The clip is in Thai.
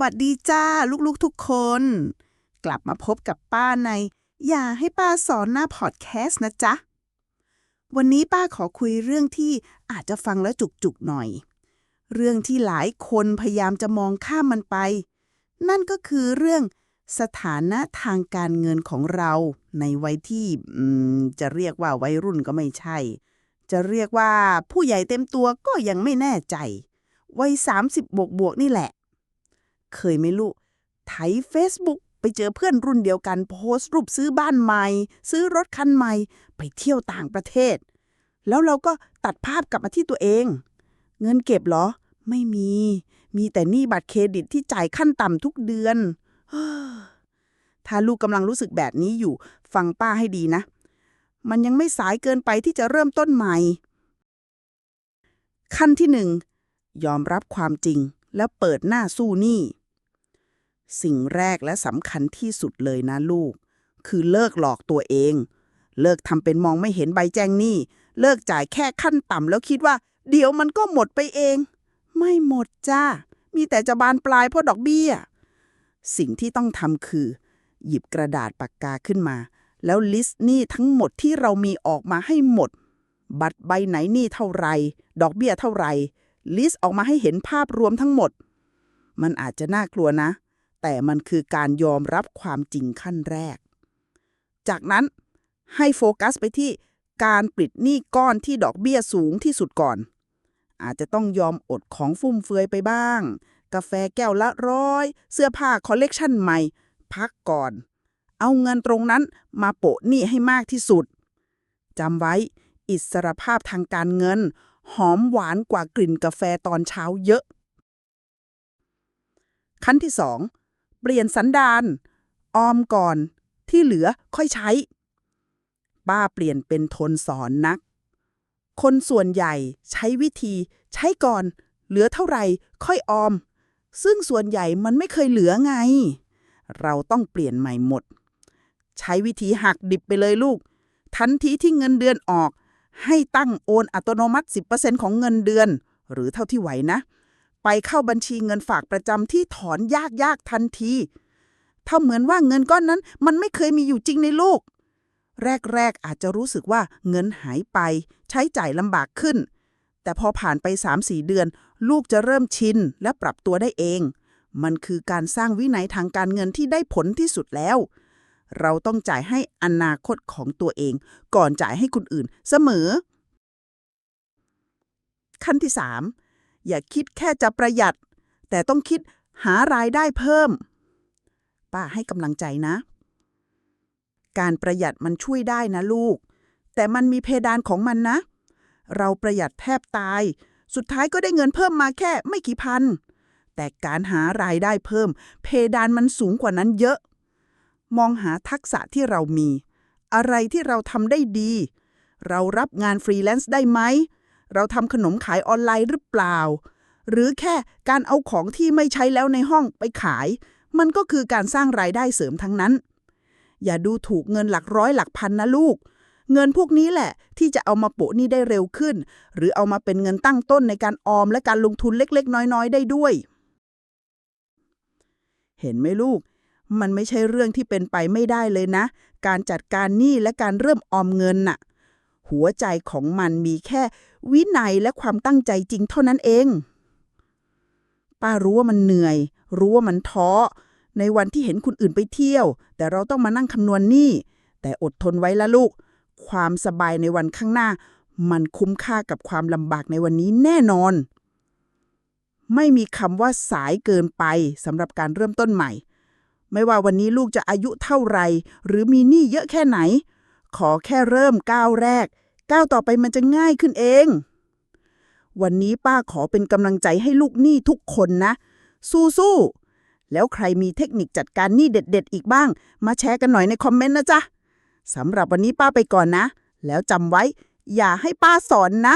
วัสดีจ้า ลูกๆทุกคน กลับมาพบกับป้าใน อย่าให้ป้าสอนหน้าพอดแคสต์นะจ๊ะ วันนี้ป้าขอคุยเรื่องที่อาจจะฟังแล้วจุกๆหน่อย เรื่องที่หลายคนพยายามจะมองข้ามมันไป นั่นก็คือเรื่องสถานะทางการเงินของเรา ในวัยที่จะเรียกว่าวัยรุ่นก็ไม่ใช่ จะเรียกว่าผู้ใหญ่เต็มตัวก็ยังไม่แน่ใจ วัย 30 บวกบวกนี่แหละ เคยไหมลูกไถ Facebook ไปเจอเพื่อนรุ่นเดียวกันโพสต์รูปซื้อบ้านใหม่ ซื้อรถคันใหม่ ไปเที่ยวต่างประเทศ แล้วเราก็ตัดภาพกลับมาที่ตัวเอง เงินเก็บเหรอ ไม่มี มีแต่หนี้บัตรเครดิตที่จ่ายขั้นต่ำทุกเดือนถ้าลูกกำลังรู้สึกแบบนี้อยู่ ฟังป้าให้ดีนะ มันยังไม่สายเกินไปที่จะเริ่มต้นใหม่ ขั้นที่หนึ่งยอมรับความจริงแล้วเปิดหน้าสู้หนี้ สิ่งแรกและสำคัญที่สุดเลยนะลูก คือเลิกหลอกตัวเอง เลิกทำเป็นมองไม่เห็นใบแจ้งหนี้ เลิกจ่ายแค่ขั้นต่ำแล้วคิดว่า เดี๋ยวมันก็หมดไปเอง ไม่หมดจ้า มีแต่จะบานปลายเพราะดอกเบี้ย สิ่งที่ต้องทำคือ หยิบกระดาษปากกาขึ้นมา แล้วลิสต์หนี้ทั้งหมดที่เรามีออกมาให้หมด บัตรใบไหนหนี้เท่าไร ดอกเบี้ยเท่าไรลิสต์ออกมาให้เห็นภาพรวมทั้งหมด มันอาจจะน่ากลัวนะ แต่มันคือการยอมรับความจริงขั้นแรก จากนั้นให้โฟกัสไปที่การปลิดหนี้ก้อนที่ดอกเบี้ยสูงที่สุดก่อน อาจจะต้องยอมอดของฟุ่มเฟือยไปบ้าง กาแฟแก้วละร้อย เสื้อผ้าคอลเลกชันใหม่ พักก่อน เอาเงินตรงนั้นมาโปะหนี้ให้มากที่สุดจำไว้ อิสรภาพทางการเงิน หอมหวานกว่ากลิ่นกาแฟตอนเช้าเยอะ ขั้นที่สอง เปลี่ยนสันดานออมก่อนที่เหลือค่อยใช้ ป้าเปลี่ยนเป็นทนสอนนัก คนส่วนใหญ่ใช้วิธี ใช้ก่อน เหลือเท่าไหร่ค่อยออม ซึ่งส่วนใหญ่มันไม่เคยเหลือไง เราต้องเปลี่ยนใหม่หมด ใช้วิธีหักดิบไปเลยลูก ทันทีที่เงินเดือนออก ให้ตั้งโอนอัตโนมัติ 10%ของเงินเดือน หรือเท่าที่ไหวนะ ไปเข้าบัญชีเงินฝากประจำที่ถอนยากยากๆทันทีถ้าเหมือนว่าเงินก้อนนั้นมันไม่เคยมีอยู่จริงในโลก แรกๆอาจจะรู้สึกว่าเงินหายไป ใช้จ่ายลำบากขึ้น แต่พอผ่านไป 3-4 เดือน ลูกจะเริ่มชินและปรับตัวได้เอง มันคือการสร้างวินัยทางการเงินที่ได้ผลที่สุดแล้ว เราต้องจ่ายให้อนาคตของตัวเอง ก่อนจ่ายให้คนอื่นเสมอ ขั้นที่ 3 อย่าคิดแค่จะประหยัด แต่ต้องคิดหารายได้เพิ่ม ป้าให้กำลังใจนะ การประหยัดมันช่วยได้นะลูก แต่มันมีเพดานของมันนะ เราประหยัดแทบตาย สุดท้ายก็ได้เงินเพิ่มมาแค่ไม่กี่พัน แต่การหารายได้เพิ่ม เพดานมันสูงกว่านั้นเยอะ มองหาทักษะที่เรามี อะไรที่เราทำได้ดี เรารับงานฟรีแลนซ์ได้ไหม เราทำขนมขายออนไลน์หรือเปล่า หรือแค่การเอาของที่ไม่ใช้แล้วในห้องไปขาย มันก็คือการสร้างรายได้เสริมทั้งนั้น อย่าดูถูกเงินหลักร้อยหลักพันนะลูก เงินพวกนี้แหละที่จะเอามาโปะนี้ได้เร็วขึ้น หรือเอามาเป็นเงินตั้งต้นในการออมและการลงทุนเล็ก ๆ น้อยๆ ได้ด้วย เห็นไหมลูก มันไม่ใช่เรื่องที่เป็นไปไม่ได้เลยนะ การจัดการหนี้และการเริ่มออมเงินน่ะหัวใจของมันมีแค่ วินัยและความตั้งใจจริงเท่านั้นเอง ป้ารู้ว่ามันเหนื่อย รู้ว่ามันท้อ ในวันที่เห็นคนอื่นไปเที่ยว แต่เราต้องมานั่งคำนวณหนี้แต่อดทนไว้ละลูก ความสบายในวันข้างหน้า มันคุ้มค่ากับความลำบากในวันนี้แน่นอน ไม่มีคำว่าสายเกินไปสำหรับการเริ่มต้นใหม่ ไม่ว่าวันนี้ลูกจะอายุเท่าไหรหรือมีหนี้เยอะแค่ไหน ขอแค่เริ่มก้าวแรก ก้าวต่อไปมันจะง่ายขึ้นเอง วันนี้ป้าขอเป็นกำลังใจให้ลูกหนี้ทุกคนนะ สู้ๆ แล้วใครมีเทคนิคจัดการหนี้เด็ด ๆ อีกบ้าง มาแชร์กันหน่อยในคอมเมนต์นะจ๊ะสำหรับวันนี้ป้าไปก่อนนะ แล้วจำไว้ อย่าให้ป้าสอนนะ